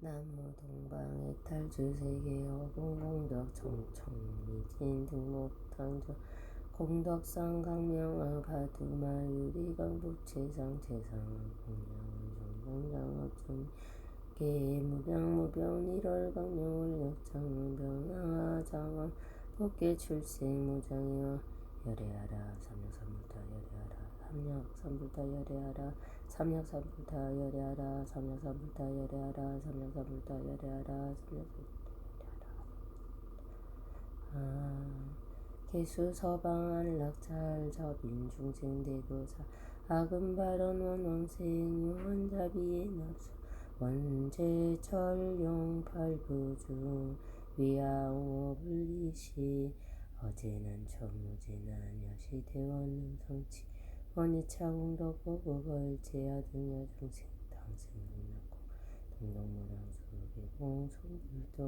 나무 동방의 탈주 세계 어공공덕 정청 미진 등목 당조 공덕상 강명아 가두마 유리강 북채상 채상 공양 정강장 어쩜 계 무병 무병 일월 강명을 역장 병아 장원 법계 출생 무장이여 열애하라 삼육삼불다 열애하라 삼육삼불다 열애하라 삼육삼불다 열애하라. 삼육삼불다 열애하라. 삼육삼불다 열애하라. 삼육삼불다 열애하라. 아 개수 서방 안락잘 접인 중생 대도사. 악은 발언 원원생 유언자비의 납수. 원제 철용 팔부중. 위아오 불리시. 어제는 천무제난 여시 대원능 성치 원이차 공덕 보고걸 제하등 여 중생 당생 능력고 동동무랑수 개공 송불도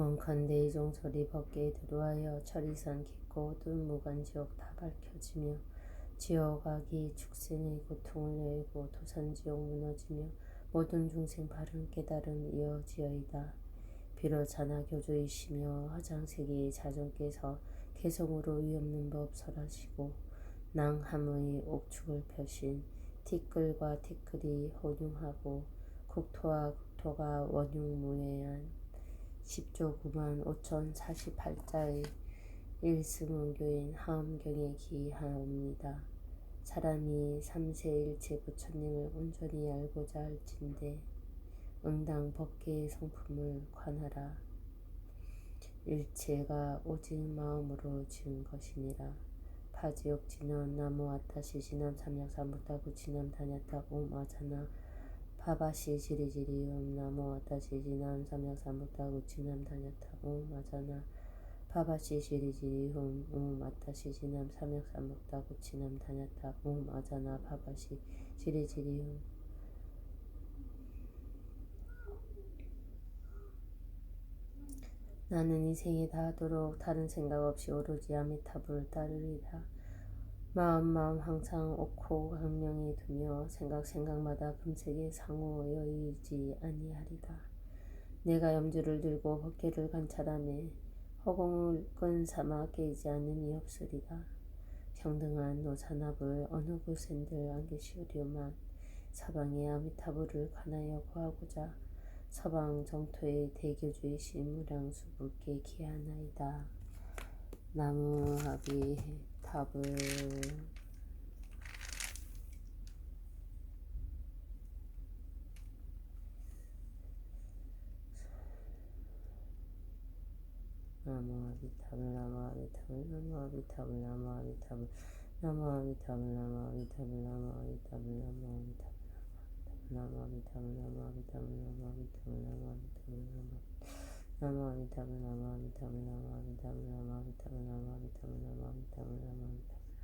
원컨대 이종철이 법계에 들어와여 철이산 깊고 어두운 무간지옥 다 밝혀지며 지옥 악이 축생의 고통을 열고 도산지옥 무너지며 모든 중생 바른 깨달음 이어지어이다. 비로 자나교조이시며 화장세계의 자존께서 개성으로 위없는 법 설하시고 낭함의 옥축을 펴신 티끌과 티끌이 혼용하고 국토와 국토가 원흉무해한 10조 9만 5천 48자의 일승원교인 하엄경에 기하옵니다. 사람이 삼세일체 부처님을 온전히 알고자 할진대 응당 법계의 성품을 관하라. 일체가 오직 마음으로 지은 것이니라. 파지옥지는 나무와타 시시남 삼약삼부타구 지남 다냐타 오마자나 파바시 지리지리음 나무 와타시 지남 삼약삼부타 구치남 다냐타 오 마자나 파바시 지리지리음 음 와타시 지남 삼약삼부타 구치남 다냐타 오마자나 파바시 지리지리음 나는 이 생에 다하도록 다른 생각 없이 오로지 아미타불을 따르리다. 마음 마음 항상 옳고 강명히 두며 생각 생각마다 금세게 상호 여의지 아니하리다. 내가 염주를 들고 법계를 관찰하며 허공을 끈 삼아 깨지 않음이 없으리다. 평등한 노산합을 어느 곳엔들 안 계시오려만 서방의 아미타불을 관하여 구하고자 서방 정토의 대교주이신 무량수불께 기하나이다. 나무합이 답을 나무아비 나무아비탑을 나무아비탑을 나무아비타불 나무아비타불 나무아비타불 나무아비타불 나무아비타불 나무아비타불 나무아비타불 나무아비타불 나무아비타불 나무아비타불 나무아비타불 나무아비타불 Ama vitamin, ama vitamin, ama vitamin, ama vitamin, ama vitamin, ama vitamin, ama vitamin.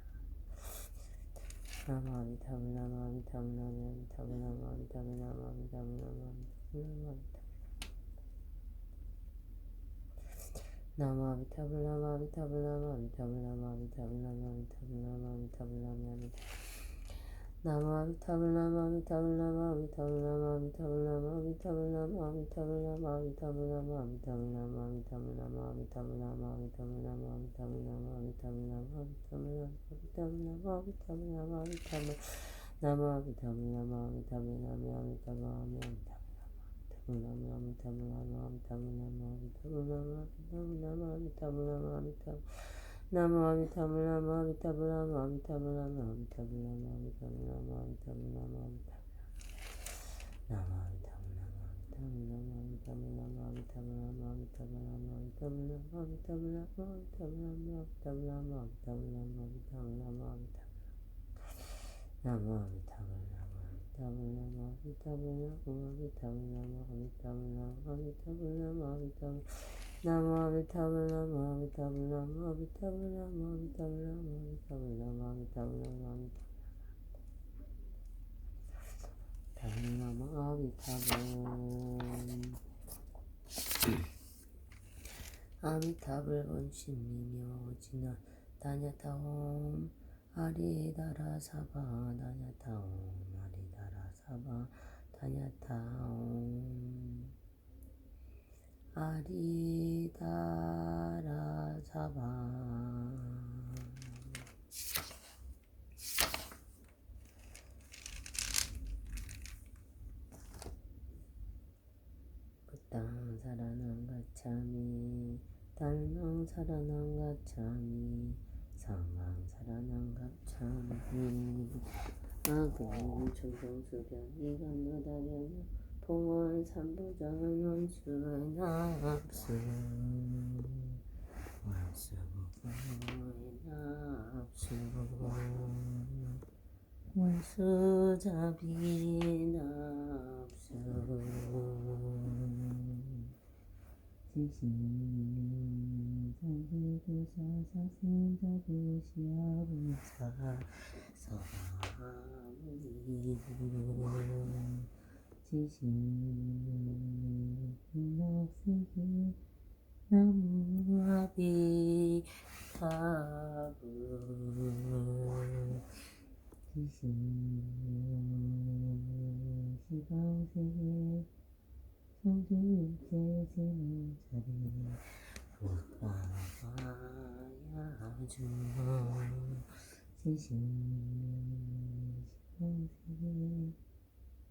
Ama vitamin, ama vitamin, ama vitamin, ama vitamin, ama vitamin, ama vitamin, ama vitamin. Nama vitamin, ama vitamin, ama vitamin, ama vitamin, ama vitamin, ama vitamin, ama vitamin. 나무아비타불 나무아비타불 나무아비타불 나무아비타불 나무아비타불 나무아비타불 나무아비타불 나무아비타불 나무아비타불 아미 타불 아미타불 아미타불 아미타불 아미타불 아미타불 나무 아미타불 나무 아미타불 나무 아미타불 나무 아미타불 나무 아미 아미타불 원신이며 지나 다냐타옴 아리다라 사바 다냐타옴 아리다라 사바 다냐타옴 아리다라 자바 부땅 살아난 가참이 달망 살아난 가참이 상망 살아난 가참이. 아고 천성 수련이 건너다려나 봉원 삼부전 납수 지신자비사사신자비시아부사 서하무니 지신낙세기 나무아비 타부 지신 시방세계 성주일제지는 자리 돌아와야죠 지신 시방세계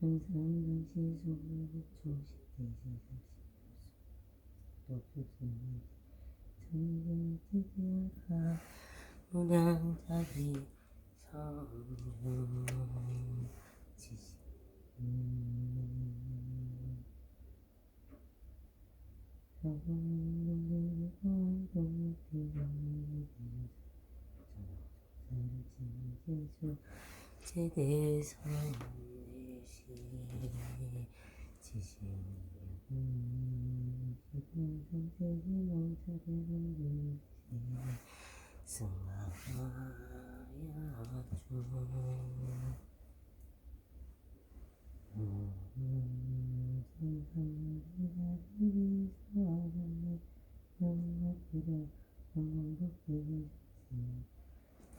항상 당신 손을 조식대 높여주니 전쟁 드디어가 무량자기 성령 지시 성공을 활동 비용이 되어서 정사를 지는 예수 제대성 나의 지심 성격이 멈춰가는 스마하야죠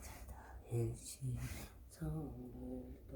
자다의 시 성불도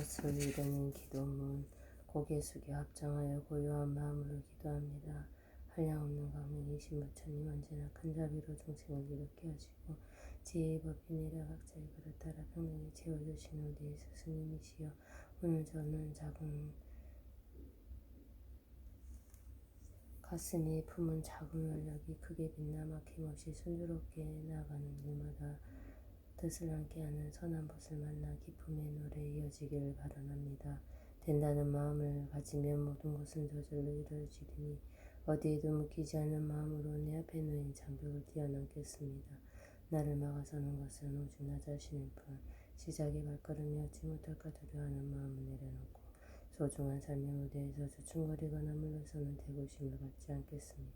모든 것을 이루는 기도문 고개 숙여 합장하여 고요한 마음으로 기도합니다. 한량없는 광명이 신 부처님 언제나 큰 자비로众생을 이롭게 하시고 지혜의 법이 내려 각자의 그릇 따라 평등히 채워주신 우리 스승님이시여 오늘 저는 작은 가슴이 품은 작은 원력이 크게 빛나 막힘없이 순조롭게 나가는 일마다 뜻을 함께하는 선한 것을 만나 기쁨의 노래 이어지기를 바라납니다. 된다는 마음을 가지면 모든 것은 저절로 이루어지리니 어디에도 묶이지 않는 마음으로 내 앞에 놓인 장벽을 뛰어넘겠습니다. 나를 막아서는 것은 오직 나 자신일 뿐 시작의 발걸음이 얻지 못할까 두려워하는 마음을 내려놓고 소중한 삶의 무대에서 주춤거리거나 물러서는 대고심을 갖지 않겠습니다.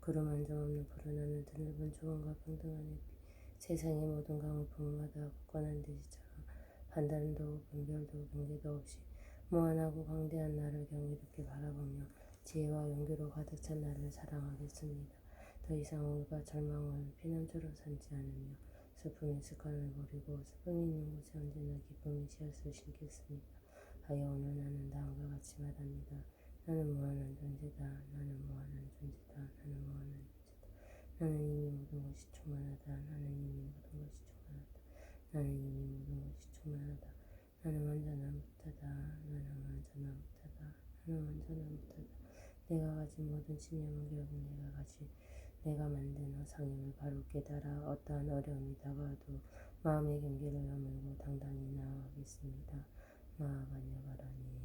구름 한 점 없는 푸른 하늘 드넓은 조언과 평등한 햇빛 세상의 모든 강을 품마다 굳건한 대지처럼 반달도 없은 별도 없은 개도 없이 무한하고 광대한 나를 경이롭게 바라보며 지혜와 용기로 가득 찬 나를 사랑하겠습니다. 더 이상 우울과 절망을 피난처로 삼지 않으며 슬픔의 습관을 버리고 슬픔이 있는 곳에 언제나 기쁨의 씨앗을 심겠습니다. 하여 오늘 나는 다음과 같이 말합니다. 나는 무한한 존재다. 나는 무한한 존재다. 나는 무한한. 나는 이미 모든 것이 충만하다. 나는 이미 모든 것이 충만하다. 나는 이미 모든 것이 충만하다. 나는 완전한 부타다. 나는 완전한 부타다. 나는 완전한 부타다. 내가 가진 모든 신념은 결국 내가 가진 내가 만든 허상임을 바로 깨달아 어떠한 어려움이 다가와도 마음의 경계를 허물고 당당히 나아가겠습니다. 마하바냐바라니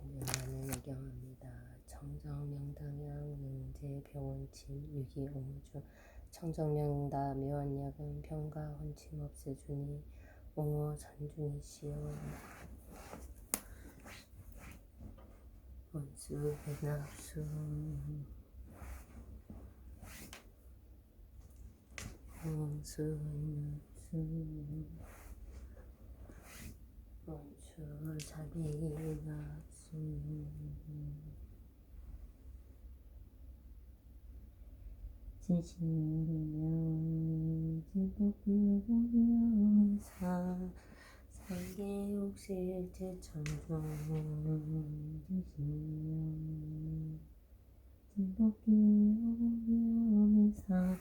생명하는 예경합니다. 청정명당양 영재 병원침 유기 옹주 청정명다 묘한약은 병가 혼침 없애주니 옹어 전중이시여 원수 배납수. 원수 배납수. 원수 자비납수 지신명 지복기오고명사 상계욕실제 천종 지신명 지복기오고명사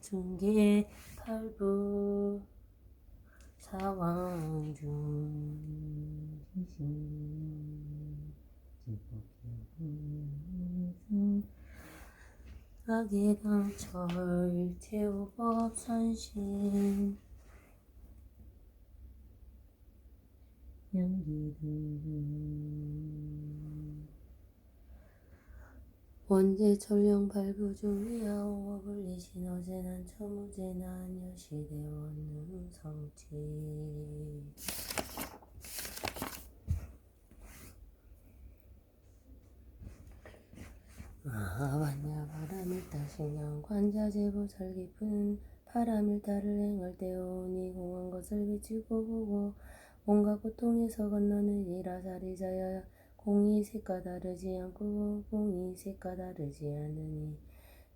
중계 팔부 사왕중 지신명 지복기오고명사 악의강철 제오법 선신. 연기등 원제 전령 발부 중이야오 불리신 어제난 처무제난 여시대원 성치 아하반야 바람을 따신양 관자제보 설깊은 바람을 따를 행할 때오니 공한 것을 비추고 보고 온갖 고통에서 건너는 이라사리 자야 공이 색과 다르지 않고 공이 색과 다르지 않으니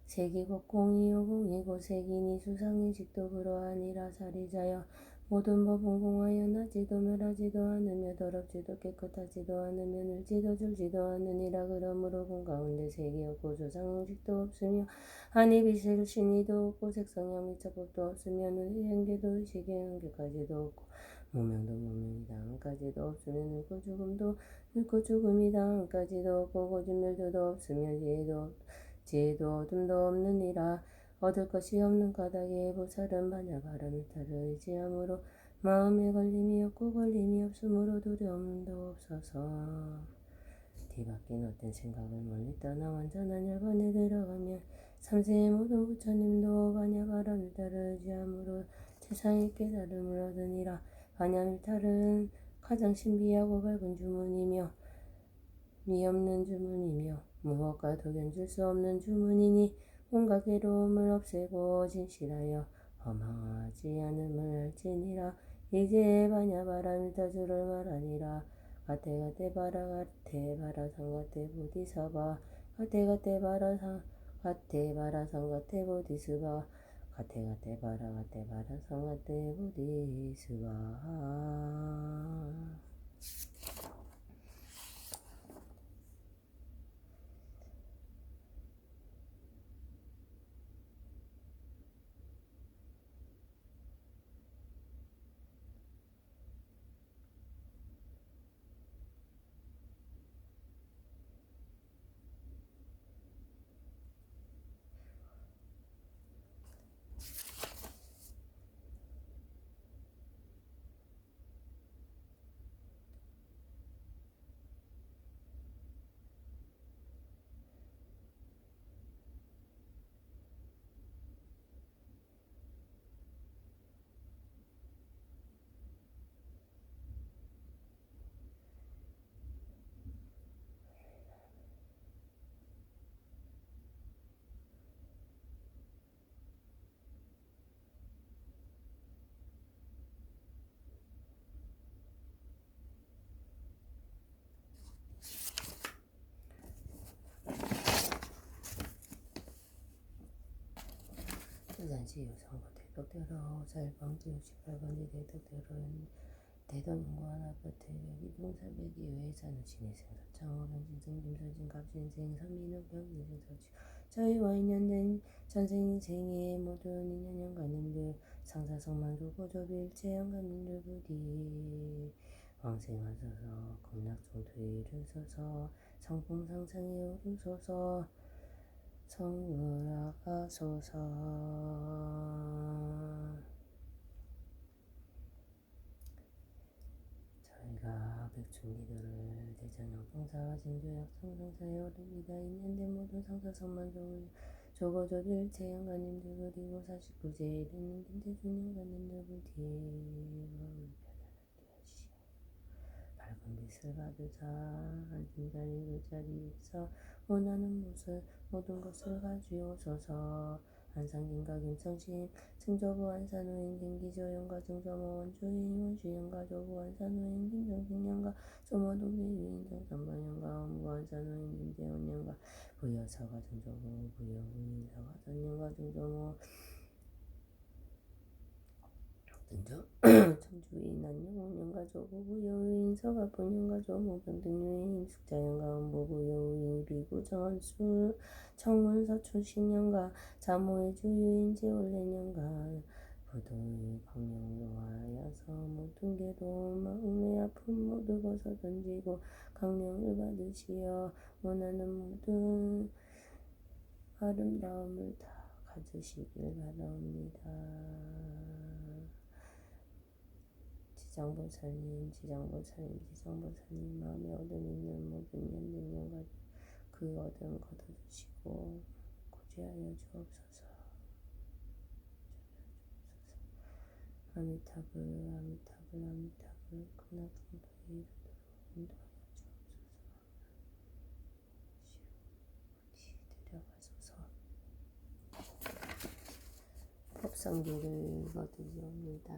색이 곧 공이요 공이 곧 색이니 수상의 직도 그러하니라 사리자여 모든 법은 공하여 나지도 멸하지도 않으며 더럽지도 깨끗하지도 않으며 늘지도 줄지도 않으니라. 그러므로 공 가운데 색이 없고 조상형식도 없으며 아니 빛을 신이도 없고 색성형 미처법도 없으며 눈의 한계도 의식의 한계까지도 없고 무명도 무명이다 한까지도 없으며 늙고 죽음도 늙고 죽음이다 한까지도 없고 거짓말도 없으며 지혜도 지혜도 어둠도 없느니라 얻을 것이 없는 까닭에 보살은 만약 바람을 따르 의지함으로 마음에 걸림이 없고 걸림이 없으므로 두려움도 없어서. 뒤바뀐 어떤 생각을 멀리 떠나 완전한 열반에 들어가면 삼세의 모든 부처님도 반야 바람을 따르 의지함으로 세상의 깨달음을 얻으니라. 반야밀탈은 가장 신비하고 밝은 주문이며 미 없는 주문이며 무엇과 도견줄 수 없는 주문이니 온갖 괴로움을 없애고 진실하여 허망하지 않음을 알지니라. 이제 반야 바람이 타주를 말하니라. 가테 가테 바라 가테 바라 상가테 보디사바. 가테 가테 바라 상 가테 바라 상가테 보디스바. 가테 가테 바라 가테 바라 상가테 보디스바 산지 여성부 대덕대로 살방지 68번지 대덕대로 대덕연구원 아파트 이동사백이 외사는 신의 생사창 오른진생 김서진 갑신생 삼인호 병리진서지. 저희와 인연된 전생생의 모든 인연연가님들 상사성만 두 고조일체 연가님들 부디. 왕생하소서 공락종토에 이르소서 성풍상상에 오르소서 성을아가소서 저희가 백충기들을 대전형 봉사와 진조약 성상사에 오릅니다. 있는데 모든 상사성만종을 조거조일체 연가님들 그리고 49제 이르는 김대중 연가님들 부디 밝은 빛을 받으사 앉은 자리 그 자리에서 원하는 모습 모든 것을 가지오소서. 안상김과 김성신 승조부 안산후행 김기조연과 정조모 원 주인 원주연과 조부 안산후행 김정신연과 조모동대 유인정 전방연과 원부 안산후행 김재원연과 부여사과 정조부 부여부인사과 전연과 정조모. 등등 천주인 난영원연 가 조부부 여우인 서가본연가 조모병 등 유인 숙자연가 원부부 여우인 비구 정원수 청문서 출신연가 자모의 주유인 제올레연가 부도의 광명로하여서 모든 괴로움 마음의 아픔 모두 벗어 던지고 강령을 받으시어 원하는 모든 아름다움을 다 가지시길 바라옵니다. 지장보살님, 지장보살님, 지장보살님 마음에 얻음 있는 모든 연등령과 그 얻음 걷어주시고 구제하여 주옵소서. 아미타불, 아미타불, 아미타불, 큰악성도에 이르도록 인도하여 주옵소서. 법성기를 거두옵니다.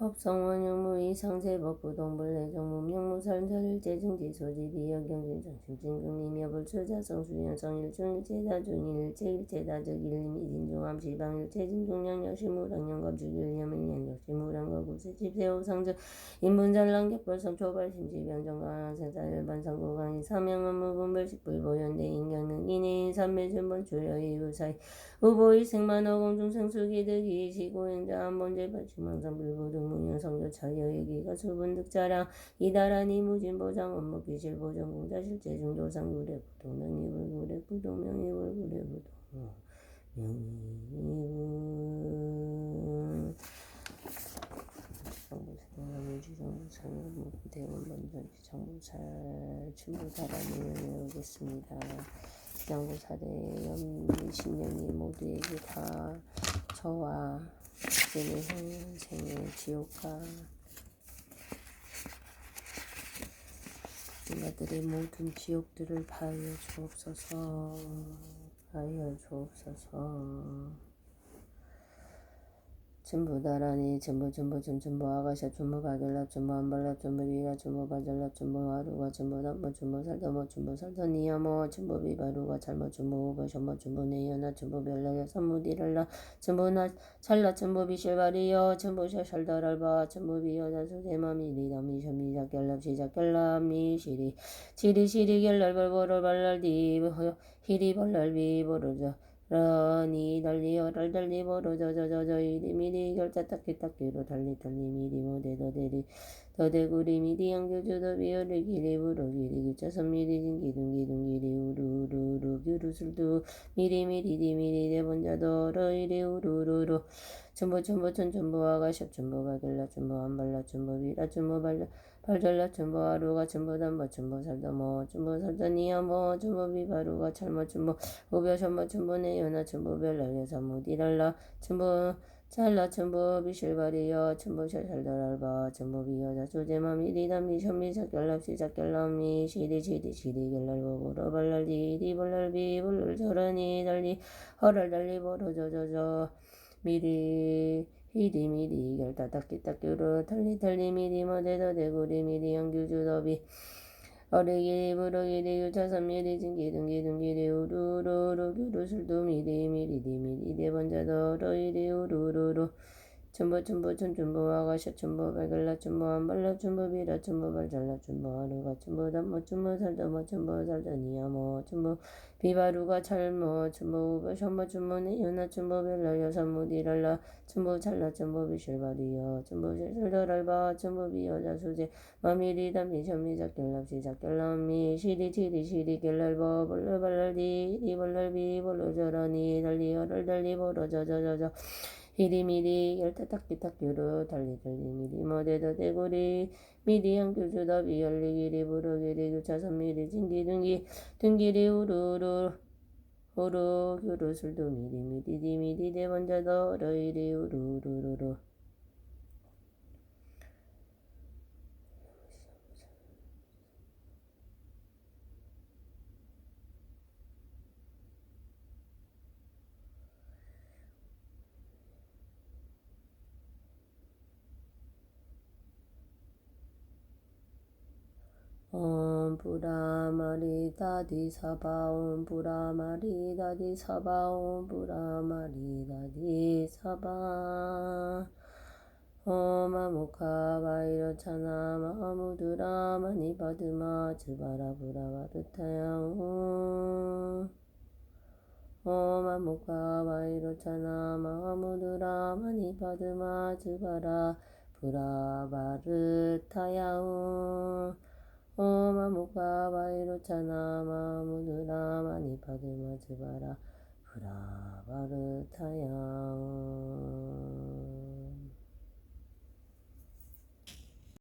법성원유무의 상세법부동불내정무명무설설제증지 소지비여경진정신진금님여불출자성 수연성 일중일제다중일 일체 일체다적일림 이진중암지방일체진중량여시무랑영겁주길염일년 역시무랑거구세집세호상즉 인문전랑객벌성 초발심지변정강 생사일반상고강이 사명업무분별식불보현대 인경능 인해인 삼매준본주여의우사이 후보의 생만어공중생수기득이 시고행자 한번제 발칙망상불보등 문연성교차여의기가 수분득자량 이다라니 무진보장 업무 기실보정 공자 실제 중도상 구례부동명 이불구례부동명 이불구례부동 명 이불 정부생활 지정부살 대원번전 지정부살 출부사람을 외우겠습니다. 지정부살의 연신년이 모두에게 다 저와 이제는 현생의 지옥과 인가들의 모든 지옥들을 바하여 주옵소서. 바하여 주옵소서 전부다라니 전부 전부 전전부 아가샤 전부 바들라 전부 안발라 전부 비라 전부 바들라 전부 하루가 전부 남부 전부 살다모 전부 살다니야모 전부 비바루가 잘못 전부 오버 전부 전부 내연아 전부 별라야 선무디랄라 전부 나 찰라 전부 비실바리여 전부 샤샬다랄바 전부 비여자 수세마미 리다미 셔미자 결랍 시작 결랍 미 시리. 시리 시리 결랄벌벌 발랄디 히리 벌랄비 버르자 러니 달리어 달달리 버로저저저저 이리 미리 결자 딱히 딱히로 달리 달리 미리 모대 더대리 더대구리 미리 양교주 더비어리 기리 부로 기리 기차선 미리 진기둥 기둥 기리 우루루루 규루술두 미리 미리 디미리 대본자도 러이리 우루루루. 전부 전부 천 전부 아가샵 전부 바들라 전부 안발라 전부 비라 전부 발라 발절라 전부 하루가 전부 담바 전부 살다 뭐 전부 살다니야 뭐 전부 비바루가 찰마 전부 우벼 전부 전부 내연아 전부 별날려 전부 디랄라. 전부 찰라 전부 비실바리여 전부 샬샬달알바 전부 비여자 조제마 미 리담미 션미 작결랍시 작결람미 시리 시리 시리 결랄보보러 발랄디 디벌랄비 불룰 저러니 달리 허랄 달리 보러저저저 미리 히리 미리 결다 닦기 닦기로 달리 달리 미리 머대더 대구리 미리 영규주 더비 어레기리 부르기리 유차삼미리 진기 등기 등기리 우루루루 규루술도 미리 미리 디 미리디 번자도 러이리 우루루루 춘보 춘보 춘춘보 아가샤 춘보 발글라 춘보 안발라 춘보 비라 춘보 발잘라 춘보 아루가 춘보 담모 춘보 살다모 춘보 살다 니야모 춘보 비바루가 찰모 춘보 우바 셔모 춘보 네유나 춘보 벨라 여삼모 디랄라 춘보 찰라 춘보 비실바리여 춘보 실실더랄바 춘보 비여자 수제 마미리 담미 셔미 작결랍시 작결람미 시리 치리 시리 결랄버 벌랄발랄디 이벌랄비 벌로저라니 달리어랄 달리 벌어저저저저 히리미리 열타탁기탁규로 달리달리 미리. 머대더 대고리. 미리 양 교주다 비열리기리 부르기리 교차선미리 진기등기. 등기리 우루루. 우루 교루술도 미리 미리 디미리 대번자더 러이리 우루루루루 옴 뿌라마리 다디 사바 옴 뿌라마리 다디 사바 옴 뿌라마리 다디 사바 옴 아무카 바이로 차나 마무두라 마니 바드마 즈바라 부라바 드타양 옴 아무카 바이로 차나 마무두라 마니 바드마 즈바라 부라바르타양 오 마 무카 바이로 차나 마무드라 마니 파드마 즈바라. 브라바르타양